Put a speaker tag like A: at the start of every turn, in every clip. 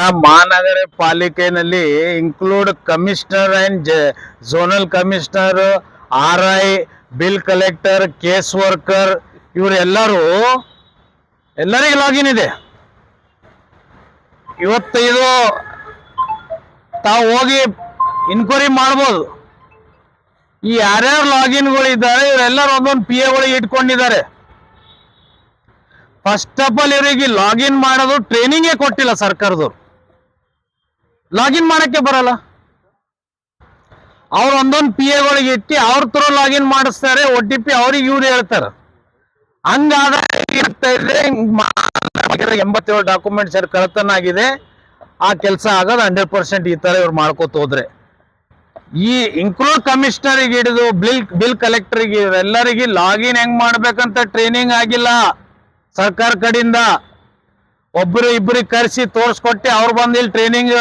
A: ಮಹಾನಗರ ಪಾಲಿಕೆನಲ್ಲಿ include commissioner and zonal commissioner R I bill collector case worker ಇವರೆಲ್ಲರೂ, ಎಲ್ಲರಿಗೂ login ಇದೆ. ಇವತ್ತೈದು ತಾವು ಹೋಗಿ ಇನ್ಕ್ವೈರಿ ಮಾಡ್ಬೋದು. ಈ ಯಾರ್ಯಾರು ಲಾಗಿನ್ಗಳು ಇದ್ದಾರೆ ಇವರೆಲ್ಲರೂ ಒಂದೊಂದು ಪಿ ಎಗಳಿಗೆ ಇಟ್ಕೊಂಡಿದ್ದಾರೆ. ಫಸ್ಟ್ ಆಫ್ ಆಲ್ ಇವರಿಗೆ ಲಾಗಿನ್ ಮಾಡೋದು ಟ್ರೈನಿಂಗೇ ಕೊಟ್ಟಿಲ್ಲ ಸರ್ಕಾರದವ್ರು. ಲಾಗಿನ್ ಮಾಡಕ್ಕೆ ಬರಲ್ಲ. ಅವ್ರು ಒಂದೊಂದು ಪಿ ಎಗಳಿಗೆ ಇಟ್ಟು ಅವ್ರ ತರ ಲಾಗಿನ್ ಮಾಡಿಸ್ತಾರೆ ಒ ಟಿ ಪಿ ಅವ್ರಿಗೆ ಇವ್ರು ಹೇಳ್ತಾರೆ. ಹಂಗಾದ ಎಂಬತ್ತೇಳು ಡಾಕ್ಯುಮೆಂಟ್ಸ್ ಕಳ್ತನ ಆಗಿದೆ ಆ ಕೆಲಸ ಆಗೋದು ಹಂಡ್ರೆಡ್ ಪರ್ಸೆಂಟ್ ಈ ತರ ಇವ್ರು ಮಾಡ್ಕೋತ ಹೋದ್ರೆ. ಈ ಇನ್ಕ್ಲೂಡ್ ಕಮಿಷನರ್ಗೆ ಹಿಡಿದು ಬಿಲ್ ಬಿಲ್ ಕಲೆಕ್ಟರ್ಗೆ ಎಲ್ಲರಿಗೆ ಲಾಗಿನ್ ಹೆಂಗ್ ಮಾಡ್ಬೇಕಂತ ಟ್ರೈನಿಂಗ್ ಆಗಿಲ್ಲ. ಸರ್ಕಾರ ಕಡೆಯಿಂದ ಒಬ್ಬರು ಇಬ್ಬರಿಗೆ ಕರೆಸಿ ತೋರಿಸ್ಕೊಟ್ಟು ಅವ್ರು ಬಂದು ಇಲ್ಲಿ ಟ್ರೈನಿಂಗ್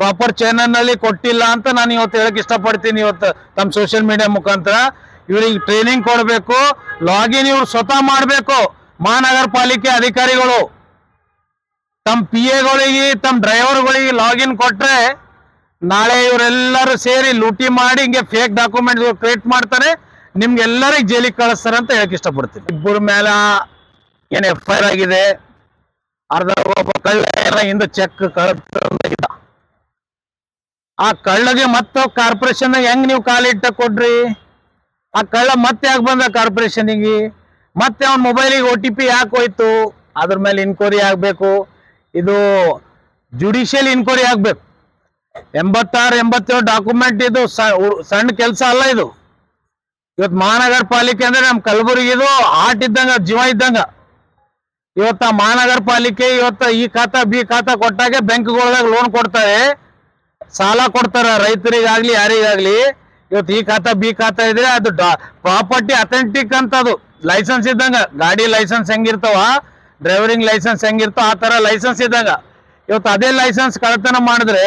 A: ಪ್ರಾಪರ್ ಚಾನಲ್ನಲ್ಲಿ ಕೊಟ್ಟಿಲ್ಲ ಅಂತ ನಾನು ಇವತ್ತು ಹೇಳಕ್ ಇಷ್ಟಪಡ್ತೀನಿ ಇವತ್ತು ತಮ್ಮ ಸೋಷಿಯಲ್ ಮೀಡಿಯಾ ಮುಖಾಂತರ. ಇವ್ರಿಗೆ ಟ್ರೈನಿಂಗ್ ಕೊಡಬೇಕು ಲಾಗಿನ್ ಇವ್ರು ಸ್ವತಃ ಮಾಡಬೇಕು. ಮಹಾನಗರ ಪಾಲಿಕೆ ಅಧಿಕಾರಿಗಳು ತಮ್ಮ ಪಿ ಎಗಳಿಗೆ ತಮ್ಮ ಡ್ರೈವರ್ಗಳಿಗೆ ಲಾಗಿನ್ ಕೊಟ್ರೆ ನಾಳೆ ಇವರೆಲ್ಲರೂ ಸೇರಿ ಲೂಟಿ ಮಾಡಿ ಹಿಂಗೆ ಫೇಕ್ ಡಾಕ್ಯುಮೆಂಟ್ ಕ್ರಿಯೇಟ್ ಮಾಡ್ತಾರೆ. ನಿಮ್ಗೆಲ್ಲರಿಗೆ ಜೈಲಿಗೆ ಕಳಿಸ್ತಾರೆ ಅಂತ ಹೇಳಕ್ ಇಷ್ಟಪಡ್ತೀನಿ. ಇಬ್ಬರ ಮೇಲೆ ಏನು ಎಫ್ ಐ ಆಗಿದೆ. ಅರ್ಧ ಒಬ್ಬ ಕಳ್ಳ ಹಿಂದೆ ಚೆಕ್ ಕಳ್ತಿದ್ದ ಆ ಕಳ್ಳಗೆ ಮತ್ತೆ ಕಾರ್ಪೊರೇಷನ್ ಹೆಂಗ್ ನೀವು ಕಾಲಿಟ್ಟ ಕೊಡ್ರಿ? ಆ ಕಳ್ಳ ಮತ್ತೆ ಯಾಕೆ ಬಂದ ಕಾರ್ಪೊರೇಷನಿಗೆ ಮತ್ತೆ ಅವನ ಮೊಬೈಲಿಗೆ ಒ ಟಿ ಪಿ ಯಾಕೆ ಹೋಯ್ತು? ಅದ್ರ ಮೇಲೆ ಇನ್ಕ್ವೈರಿ ಆಗ್ಬೇಕು. ಇದು ಜುಡಿಷಿಯಲ್ ಇನ್ಕ್ವೈರಿ ಆಗ್ಬೇಕು. ಎಂಬತ್ತಾರು, ಎಂಬತ್ತೇಳು ಡಾಕ್ಯುಮೆಂಟ್ ಇದು ಸಣ್ಣ ಕೆಲಸ ಅಲ್ಲ ಇದು. ಇವತ್ತು ಮಹಾನಗರ ಪಾಲಿಕೆ ಅಂದ್ರೆ ನಮ್ಮ ಕಲಬುರಗಿದು ಆಟ ಇದ್ದಂಗ, ಜೀವ ಇದ್ದಂಗ. ಇವತ್ತ ಮಹಾನಗರ ಪಾಲಿಕೆ ಇವತ್ತ ಈ ಖಾತಾ, ಬಿ ಖಾತಾ ಕೊಟ್ಟಾಗೆ ಬ್ಯಾಂಕ್ಗಳಾಗ ಲೋನ್ ಕೊಡ್ತಾರೆ. ಸಾಲ ಕೊಡ್ತಾರ ರೈತರಿಗಾಗ್ಲಿ, ಯಾರಿಗಾಗ್ಲಿ. ಇವತ್ತು ಈ ಖಾತಾ ಬಿ ಖಾತಾ ಇದ್ರೆ ಅದು ಪ್ರಾಪರ್ಟಿ ಅಥೆಂಟಿಕ್ ಅಂತ ಅದು. ಲೈಸೆನ್ಸ್ ಇದ್ದಂಗ. ಗಾಡಿ ಲೈಸೆನ್ಸ್ ಹೆಂಗಿರ್ತಾವ? ಡ್ರೈವರಿಂಗ್ ಲೈಸೆನ್ಸ್ ಹೆಂಗಿರ್ತಾವ? ಆ ತರ ಲೈಸೆನ್ಸ್ ಇದ್ದಂಗ. ಇವತ್ತು ಅದೇ ಲೈಸೆನ್ಸ್ ಕಳತನ ಮಾಡಿದ್ರೆ,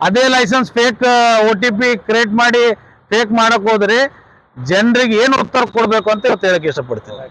A: ಅದೇ license fake O T P create ಮಾಡಿ ಫೇಕ್ ಮಾಡಕ್ ಹೋದ್ರೆ, ಜನರಿಗೆ ಏನು ಉತ್ತರ ಕೊಡ್ಬೇಕು ಅಂತ ಇವತ್ತು ಹೇಳಕ್ ಇಷ್ಟಪಡ್ತೀನಿ.